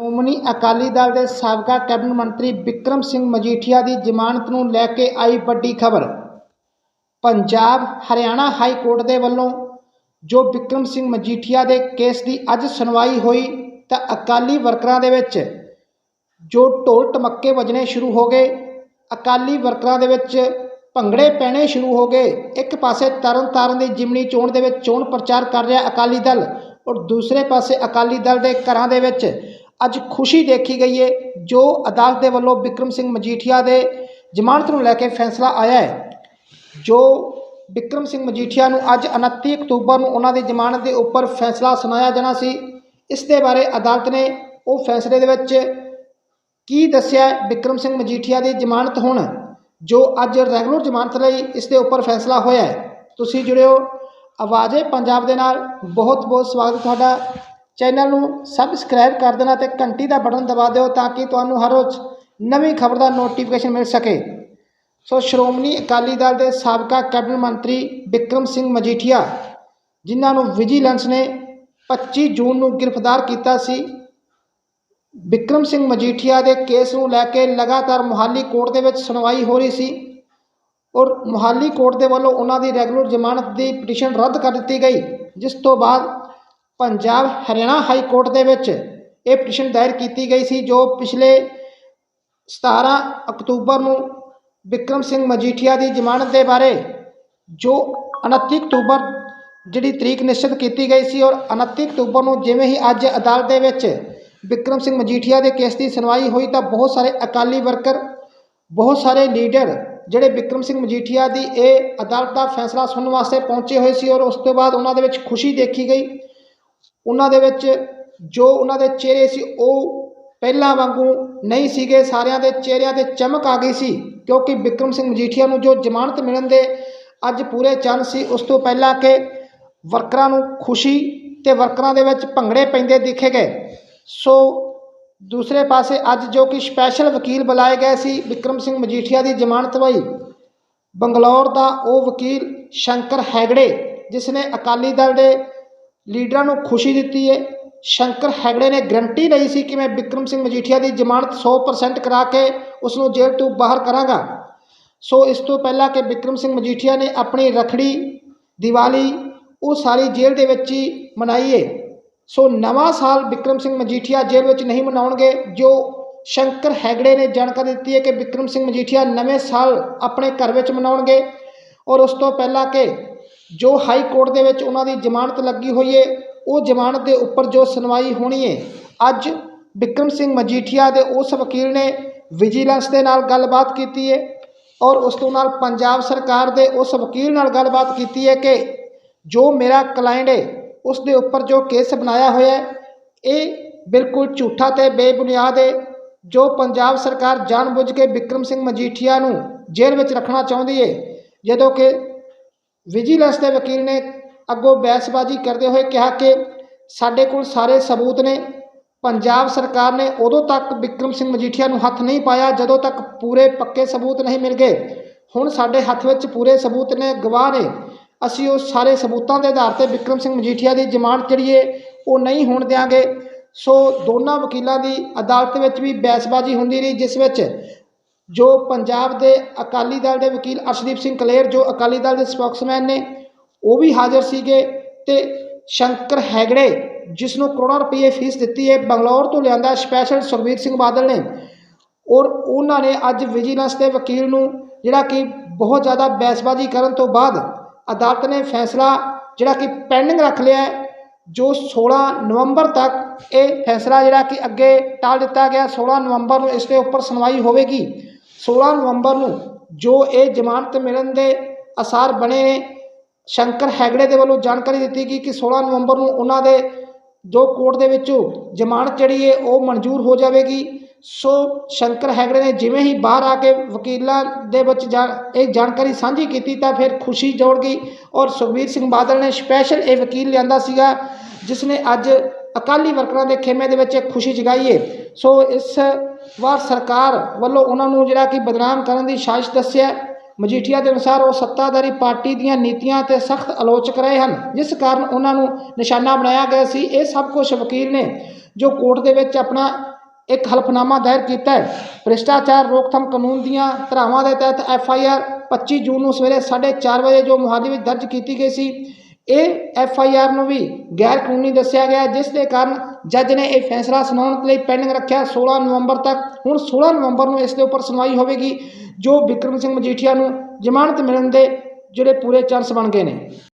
ਸ਼੍ਰੋਮਣੀ ਅਕਾਲੀ ਦਲ ਦੇ ਸਾਬਕਾ ਕੈਬਨਿਟ ਮੰਤਰੀ ਬਿਕਰਮ ਸਿੰਘ ਮਜੀਠੀਆ ਦੀ ਜ਼ਮਾਨਤ ਨੂੰ ਲੈ ਕੇ ਆਈ ਵੱਡੀ ਖਬਰ। ਪੰਜਾਬ, ਹਰਿਆਣਾ ਹਾਈ ਕੋਰਟ ਦੇ ਵੱਲੋਂ ਜੋ ਬਿਕਰਮ ਸਿੰਘ ਮਜੀਠੀਆ ਦੇ ਕੇਸ ਦੀ ਅੱਜ ਸੁਣਵਾਈ ਹੋਈ, ਤਾਂ ਅਕਾਲੀ ਵਰਕਰਾਂ ਦੇ ਵਿੱਚ ਜੋ ਢੋਲ ਟਮੱਕੇ ਵੱਜਣੇ ਸ਼ੁਰੂ ਹੋ ਗਏ, ਅਕਾਲੀ ਵਰਕਰਾਂ ਦੇ ਵਿੱਚ ਭੰਗੜੇ ਪੈਣੇ ਸ਼ੁਰੂ ਹੋ ਗਏ, ਇੱਕ ਪਾਸੇ ਤਰਨ ਤਾਰਨ ਦੀ ਜਿਮਨੀ ਚੋਣ ਦੇ ਵਿੱਚ ਚੋਣ ਪ੍ਰਚਾਰ ਕਰ ਰਿਹਾ ਅਕਾਲੀ ਦਲ ਔਰ ਦੂਸਰੇ ਪਾਸੇ ਅਕਾਲੀ ਦਲ ਦੇ ਘਰਾਂ ਦੇ ਵਿੱਚ ਅੱਜ ਖੁਸ਼ੀ ਦੇਖੀ ਗਈ ਹੈ ਜੋ ਅਦਾਲਤ ਦੇ ਵੱਲੋਂ ਬਿਕਰਮ ਸਿੰਘ ਮਜੀਠੀਆ ਦੇ ਜ਼ਮਾਨਤ ਨੂੰ ਲੈ ਕੇ ਫੈਸਲਾ ਆਇਆ ਹੈ ਜੋ ਬਿਕਰਮ ਸਿੰਘ ਮਜੀਠੀਆ ਨੂੰ ਅੱਜ 29 ਅਕਤੂਬਰ ਨੂੰ ਉਹਨਾਂ ਦੀ ਜ਼ਮਾਨਤ ਦੇ ਉੱਪਰ ਫੈਸਲਾ ਸੁਣਾਇਆ ਜਾਣਾ ਸੀ, ਇਸ ਦੇ ਬਾਰੇ ਅਦਾਲਤ ਨੇ ਉਹ ਫੈਸਲੇ ਦੇ ਵਿੱਚ ਕੀ ਦੱਸਿਆ ਹੈ? ਬਿਕਰਮ ਸਿੰਘ ਮਜੀਠੀਆ ਦੀ ਜ਼ਮਾਨਤ ਹੁਣ, ਜੋ ਅੱਜ ਰੈਗੂਲਰ ਜ਼ਮਾਨਤ ਲਈ ਇਸ ਦੇ ਉੱਪਰ ਫੈਸਲਾ ਹੋਇਆ ਹੈ ਤੁਸੀਂ ਜੁੜਿਓ ਆਵਾਜ਼ੇ ਪੰਜਾਬ ਦੇ ਨਾਲ ਬਹੁਤ ਬਹੁਤ ਸਵਾਗਤ ਤੁਹਾਡਾ ਚੈਨਲ ਨੂੰ ਸਬਸਕ੍ਰਾਈਬ ਕਰ ਦੇਣਾ ਤੇ ਘੰਟੀ ਦਾ ਬਟਨ ਦਬਾ ਦਿਓ ਤਾਂ ਕਿ ਤੁਹਾਨੂੰ ਹਰ ਰੋਜ਼ ਨਵੀਂ ਖਬਰ ਦਾ ਨੋਟੀਫਿਕੇਸ਼ਨ ਮਿਲ ਸਕੇ। ਸੋ ਸ਼੍ਰੋਮਣੀ ਅਕਾਲੀ ਦਲ ਦੇ ਸਾਬਕਾ ਕੈਬਨਿਟ ਮੰਤਰੀ ਬਿਕਰਮ ਸਿੰਘ ਮਜੀਠੀਆ, ਜਿਨ੍ਹਾਂ ਨੂੰ ਵਿਜੀਲੈਂਸ ਨੇ 25 ਜੂਨ ਨੂੰ ਗ੍ਰਿਫਤਾਰ ਕੀਤਾ ਸੀ, ਬਿਕਰਮ ਸਿੰਘ ਮਜੀਠੀਆ ਦੇ ਕੇਸ ਨੂੰ ਲੈ ਕੇ ਲਗਾਤਾਰ ਮੁਹਾਲੀ ਕੋਰਟ ਦੇ ਵਿੱਚ ਸੁਣਵਾਈ ਹੋ ਰਹੀ ਸੀ ਔਰ ਮੁਹਾਲੀ ਕੋਰਟ ਦੇ ਵੱਲੋਂ ਉਹਨਾਂ ਦੀ ਰੈਗੂਲਰ ਜ਼ਮਾਨਤ ਦੀ ਪਟੀਸ਼ਨ ਰੱਦ ਕਰ ਦਿੱਤੀ ਗਈ, ਜਿਸ ਤੋਂ ਬਾਅਦ ਪੰਜਾਬ ਹਰਿਆਣਾ ਹਾਈ ਕੋਰਟ ਦੇ ਵਿੱਚ ਇਹ ਪਟੀਸ਼ਨ ਦਾਇਰ ਕੀਤੀ ਗਈ ਸੀ, ਜੋ ਪਿਛਲੇ 17 ਅਕਤੂਬਰ ਨੂੰ ਬਿਕਰਮ ਸਿੰਘ ਮਜੀਠੀਆ ਦੀ ਜ਼ਮਾਨਤ ਦੇ ਬਾਰੇ, ਜੋ 29 ਅਕਤੂਬਰ ਜਿਹੜੀ ਤਰੀਕ ਨਿਸ਼ਚਿਤ ਕੀਤੀ ਗਈ ਸੀ ਔਰ 29 ਅਕਤੂਬਰ ਨੂੰ ਜਿਵੇਂ ਹੀ ਅੱਜ ਅਦਾਲਤ ਦੇ ਵਿੱਚ ਬਿਕਰਮ ਸਿੰਘ ਮਜੀਠੀਆ ਦੇ ਕੇਸ ਦੀ ਸੁਣਵਾਈ ਹੋਈ ਤਾਂ ਬਹੁਤ ਸਾਰੇ ਅਕਾਲੀ ਵਰਕਰ, ਬਹੁਤ ਸਾਰੇ ਲੀਡਰ ਜਿਹੜੇ ਬਿਕਰਮ ਸਿੰਘ ਮਜੀਠੀਆ ਦੀ ਇਹ ਅਦਾਲਤ ਦਾ ਫੈਸਲਾ ਸੁਣਨ ਵਾਸਤੇ ਪਹੁੰਚੇ ਹੋਏ ਸੀ ਔਰ ਉਸ ਤੋਂ ਬਾਅਦ ਉਹਨਾਂ ਦੇ ਵਿੱਚ ਖੁਸ਼ੀ ਦੇਖੀ ਗਈ। ਉਹਨਾਂ ਦੇ ਵਿੱਚ ਜੋ ਉਹਨਾਂ ਦੇ ਚਿਹਰੇ ਸੀ, ਉਹ ਪਹਿਲਾਂ ਵਾਂਗੂ ਨਹੀਂ ਸੀਗੇ। ਸਾਰਿਆਂ ਦੇ ਚਿਹਰਿਆਂ ਤੇ ਚਮਕ ਆ ਗਈ ਸੀ, ਕਿਉਂਕਿ ਬਿਕਰਮ ਸਿੰਘ ਮਜੀਠੀਆ ਨੂੰ ਜੋ ਜ਼ਮਾਨਤ ਮਿਲਣ ਦੇ ਅੱਜ ਪੂਰੇ ਚੰਨ ਸੀ, ਉਸ ਤੋਂ ਪਹਿਲਾਂ ਕਿ ਵਰਕਰਾਂ ਨੂੰ ਖੁਸ਼ੀ ਤੇ ਵਰਕਰਾਂ ਦੇ ਵਿੱਚ ਭੰਗੜੇ ਪੈਂਦੇ ਦਿਖੇ ਗਏ। ਸੋ ਦੂਸਰੇ ਪਾਸੇ ਅੱਜ ਜੋ ਕਿ ਸਪੈਸ਼ਲ ਵਕੀਲ ਬੁਲਾਏ ਗਏ ਸੀ ਬਿਕਰਮ ਸਿੰਘ ਮਜੀਠੀਆ ਦੀ ਜ਼ਮਾਨਤ ਲਈ ਬੰਗਲੌਰ ਦਾ ਉਹ ਵਕੀਲ ਸ਼ੰਕਰ ਹੈਗੜੇ, ਜਿਸ ਨੇ ਅਕਾਲੀ ਦਲ ਦੇ ਲੀਡਰਾਂ ਨੂੰ ਖੁਸ਼ੀ ਦਿੱਤੀ ਹੈ। ਸ਼ੰਕਰ ਹੈਗੜੇ ਨੇ ਗਰੰਟੀ ਲਈ ਸੀ ਕਿ ਮੈਂ ਬਿਕਰਮ ਸਿੰਘ ਮਜੀਠੀਆ ਦੀ ਜ਼ਮਾਨਤ 100% ਕਰਾ ਕੇ ਉਸ ਨੂੰ ਜੇਲ੍ਹ ਤੋਂ ਬਾਹਰ ਕਰਾਂਗਾ। ਸੋ ਇਸ ਤੋਂ ਪਹਿਲਾਂ ਕਿ ਬਿਕਰਮ ਸਿੰਘ ਮਜੀਠੀਆ ਨੇ ਆਪਣੀ ਰਖੜੀ, ਦੀਵਾਲੀ, ਉਹ ਸਾਰੀ ਜੇਲ੍ਹ ਦੇ ਵਿੱਚ ਹੀ ਮਨਾਈ ਹੈ ਸੋ ਨਵਾਂ ਸਾਲ ਬਿਕਰਮ ਸਿੰਘ ਮਜੀਠੀਆ ਜੇਲ੍ਹ ਵਿੱਚ ਨਹੀਂ ਮਨਾਉਣਗੇ, ਜੋ ਸ਼ੰਕਰ ਹੈਗੜੇ ਨੇ ਜਾਣਕਾਰੀ ਦਿੱਤੀ ਹੈ ਕਿ ਬਿਕਰਮ ਸਿੰਘ ਮਜੀਠੀਆ ਨਵੇਂ ਸਾਲ ਆਪਣੇ ਘਰ ਵਿੱਚ ਮਨਾਉਣਗੇ। ਔਰ ਉਸ ਤੋਂ ਪਹਿਲਾਂ ਕਿ ਜੋ ਹਾਈ ਕੋਰਟ ਦੇ ਵਿੱਚ ਉਹਨਾਂ ਦੀ ਜ਼ਮਾਨਤ ਲੱਗੀ ਹੋਈ ਹੈ ਉਹ ਜ਼ਮਾਨਤ ਦੇ ਉੱਪਰ ਜੋ ਸੁਣਵਾਈ ਹੋਣੀ ਹੈ ਅੱਜ ਬਿਕਰਮ ਸਿੰਘ ਮਜੀਠੀਆ ਦੇ ਉਸ ਵਕੀਲ ਨੇ ਵਿਜੀਲੈਂਸ ਦੇ ਨਾਲ ਗੱਲਬਾਤ ਕੀਤੀ ਹੈ ਔਰ ਉਸ ਤੋਂ ਨਾਲ ਪੰਜਾਬ ਸਰਕਾਰ ਦੇ ਉਸ ਵਕੀਲ ਨਾਲ ਗੱਲਬਾਤ ਕੀਤੀ ਹੈ ਕਿ ਜੋ ਮੇਰਾ ਕਲਾਇੰਟ ਏ, ਉਸ ਦੇ ਉੱਪਰ ਜੋ ਕੇਸ ਬਣਾਇਆ ਹੋਇਆ ਇਹ ਬਿਲਕੁਲ ਝੂਠਾ ਤੇ ਬੇਬੁਨਿਆਦ ਏ, ਜੋ ਪੰਜਾਬ ਸਰਕਾਰ ਜਾਣਬੁੱਝ ਕੇ ਬਿਕਰਮ ਸਿੰਘ ਮਜੀਠੀਆ ਨੂੰ ਜੇਲ੍ਹ ਵਿੱਚ ਰੱਖਣਾ ਚਾਹੁੰਦੀ ਹੈ ਜਦੋਂ ਕਿ ਵਿਜੀਲੈਂਸ ਦੇ ਵਕੀਲ ਨੇ ਅੱਗੋਂ ਬਹਿਸਬਾਜ਼ੀ ਕਰਦੇ ਹੋਏ ਕਿਹਾ ਕਿ ਸਾਡੇ ਕੋਲ ਸਾਰੇ ਸਬੂਤ ਨੇ। ਪੰਜਾਬ ਸਰਕਾਰ ਨੇ ਉਦੋਂ ਤੱਕ ਬਿਕਰਮ ਸਿੰਘ ਮਜੀਠੀਆ ਨੂੰ ਹੱਥ ਨਹੀਂ ਪਾਇਆ ਜਦੋਂ ਤੱਕ ਪੂਰੇ ਪੱਕੇ ਸਬੂਤ ਨਹੀਂ ਮਿਲ ਗਏ। ਹੁਣ ਸਾਡੇ ਹੱਥ ਵਿੱਚ ਪੂਰੇ ਸਬੂਤ ਨੇ, ਗਵਾਹ ਨੇ। ਅਸੀਂ ਉਹ ਸਾਰੇ ਸਬੂਤਾਂ ਦੇ ਆਧਾਰ ਤੇ ਬਿਕਰਮ ਸਿੰਘ ਮਜੀਠੀਆ ਦੀ ਜ਼ਮਾਨਤ ਜਿਹੜੀ ਹੈ ਉਹ ਨਹੀਂ ਹੋਣ ਦਿਆਂਗੇ। ਸੋ ਦੋਨਾਂ ਵਕੀਲਾਂ ਦੀ ਅਦਾਲਤ ਵਿੱਚ ਵੀ ਬਹਿਸਬਾਜ਼ੀ ਹੁੰਦੀ ਰਹੀ, ਜਿਸ ਵਿੱਚ ਜੋ ਪੰਜਾਬ ਦੇ ਅਕਾਲੀ ਦਲ ਦੇ ਵਕੀਲ ਅਰਸ਼ਦੀਪ ਸਿੰਘ ਕਲੇਰ, ਜੋ ਅਕਾਲੀ ਦਲ ਦੇ ਸਪੋਕਸਮੈਨ ਨੇ, ਉਹ ਵੀ ਹਾਜ਼ਰ ਸੀਗੇ ਤੇ ਸ਼ੰਕਰ ਹੈਗੜੇ ਜਿਸ ਨੂੰ ਕਰੋੜਾਂ ਰੁਪਏ ਫੀਸ ਦਿੱਤੀ ਹੈ, ਬੰਗਲੌਰ ਤੋਂ ਲਿਆਂਦਾ ਸਪੈਸ਼ਲ ਸੁਖਬੀਰ ਸਿੰਘ ਬਾਦਲ ਨੇ। ਔਰ ਉਹਨਾਂ ਨੇ ਅੱਜ ਵਿਜੀਲੈਂਸ ਦੇ ਵਕੀਲ ਨੂੰ ਜਿਹੜਾ ਕਿ ਬਹੁਤ ਜ਼ਿਆਦਾ ਬਹਿਸਬਾਜ਼ੀ ਕਰਨ ਤੋਂ ਬਾਅਦ ਅਦਾਲਤ ਨੇ ਫੈਸਲਾ ਜਿਹੜਾ ਕਿ ਪੈਂਡਿੰਗ ਰੱਖ ਲਿਆ ਜੋ 16 ਨਵੰਬਰ ਤੱਕ ਇਹ ਫੈਸਲਾ ਜਿਹੜਾ ਕਿ ਅੱਗੇ ਟਾਲ ਦਿੱਤਾ ਗਿਆ 16 ਨਵੰਬਰ ਨੂੰ ਇਸ ਦੇ ਉੱਪਰ ਸੁਣਵਾਈ ਹੋਵੇਗੀ। 16 ਨਵੰਬਰ ਨੂੰ ਜੋ ਇਹ ਜ਼ਮਾਨਤ ਮਿਲਣ ਦੇ ਅਸਾਰ ਬਣੇ ਨੇ, ਸ਼ੰਕਰ ਹੈਗੜੇ ਦੇ ਵੱਲੋਂ ਜਾਣਕਾਰੀ ਦਿੱਤੀ ਗਈ ਕਿ 16 ਨਵੰਬਰ ਨੂੰ ਉਹਨਾਂ ਦੇ ਜੋ ਕੋਰਟ ਦੇ ਵਿੱਚੋਂ ਜ਼ਮਾਨਤ ਜਿਹੜੀ ਹੈ ਉਹ ਮਨਜ਼ੂਰ ਹੋ ਜਾਵੇਗੀ। ਸੋ ਸ਼ੰਕਰ ਹੈਗੜੇ ਨੇ ਜਿਵੇਂ ਹੀ ਬਾਹਰ ਆ ਕੇ ਵਕੀਲਾਂ ਦੇ ਵਿੱਚ ਜਾ, ਇਹ ਜਾਣਕਾਰੀ ਸਾਂਝੀ ਕੀਤੀ ਤਾਂ ਫਿਰ ਖੁਸ਼ੀ ਜੋੜ ਗਈ ਔਰ ਸੁਖਬੀਰ ਸਿੰਘ ਬਾਦਲ ਨੇ ਸਪੈਸ਼ਲ ਇਹ ਵਕੀਲ ਲਿਆਂਦਾ ਸੀਗਾ, ਜਿਸ ਨੇ ਅੱਜ ਅਕਾਲੀ ਵਰਕਰਾਂ ਦੇ ਖੇਮੇ ਦੇ ਵਿੱਚ ਇੱਕ ਖੁਸ਼ੀ ਜਗਾਈ ਹੈ ਸੋ ਇਸ ਵਾਰ ਸਰਕਾਰ ਵੱਲੋਂ ਉਹਨਾਂ ਨੂੰ ਜਿਹੜਾ ਕਿ ਬਦਨਾਮ ਕਰਨ ਦੀ ਸਾਜ਼ਿਸ਼ ਦੱਸਿਆ ਮਜੀਠੀਆ ਦੇ ਅਨੁਸਾਰ ਉਹ ਸੱਤਾਧਾਰੀ ਪਾਰਟੀ ਦੀਆਂ ਨੀਤੀਆਂ ਤੇ ਸਖਤ ਆਲੋਚਕ ਰਹੇ ਹਨ, ਜਿਸ ਕਾਰਨ ਉਹਨਾਂ ਨੂੰ ਨਿਸ਼ਾਨਾ ਬਣਾਇਆ ਗਿਆ ਸੀ। ਇਹ ਸਭ ਕੁਝ ਵਕੀਲ ਨੇ ਜੋ ਕੋਰਟ ਦੇ ਵਿੱਚ ਆਪਣਾ ਇੱਕ ਹਲਫਨਾਮਾ ਦਾਇਰ ਕੀਤਾ ਹੈ। ਭ੍ਰਿਸ਼ਟਾਚਾਰ ਰੋਕਥਾਮ ਕਾਨੂੰਨ ਦੀਆਂ ਧਾਰਾਵਾਂ ਦੇ ਤਹਿਤ ਐਫ ਆਈ ਆਰ 25 ਜੂਨ ਨੂੰ ਸਵੇਰੇ 4:30 ਵਜੇ ਜੋ ਮੁਹਾਲੀ ਵਿੱਚ ਦਰਜ ਕੀਤੀ ਗਈ ਸੀ, ਇਹ ਐਫ ਆਈ ਆਰ ਨੂੰ ਵੀ ਗੈਰ ਕਾਨੂੰਨੀ ਦੱਸਿਆ ਗਿਆ ਜਿਸ ਦੇ ਕਾਰਨ ਜੱਜ ਨੇ ਇਹ ਫੈਸਲਾ ਸੁਣਾਉਣ ਲਈ ਪੈਂਡਿੰਗ ਰੱਖਿਆ। 16 ਨਵੰਬਰ ਤੱਕ, ਹੁਣ 16 ਨਵੰਬਰ ਨੂੰ ਇਸ ਦੇ ਉੱਪਰ ਸੁਣਵਾਈ ਹੋਵੇਗੀ, ਜੋ ਵਿਕਰਮ ਸਿੰਘ ਮਜੀਠੀਆ ਨੂੰ ਜ਼ਮਾਨਤ ਮਿਲਣ ਦੇ ਜਿਹੜੇ ਪੂਰੇ ਚਾਂਸ ਬਣ ਗਏ ਨੇ।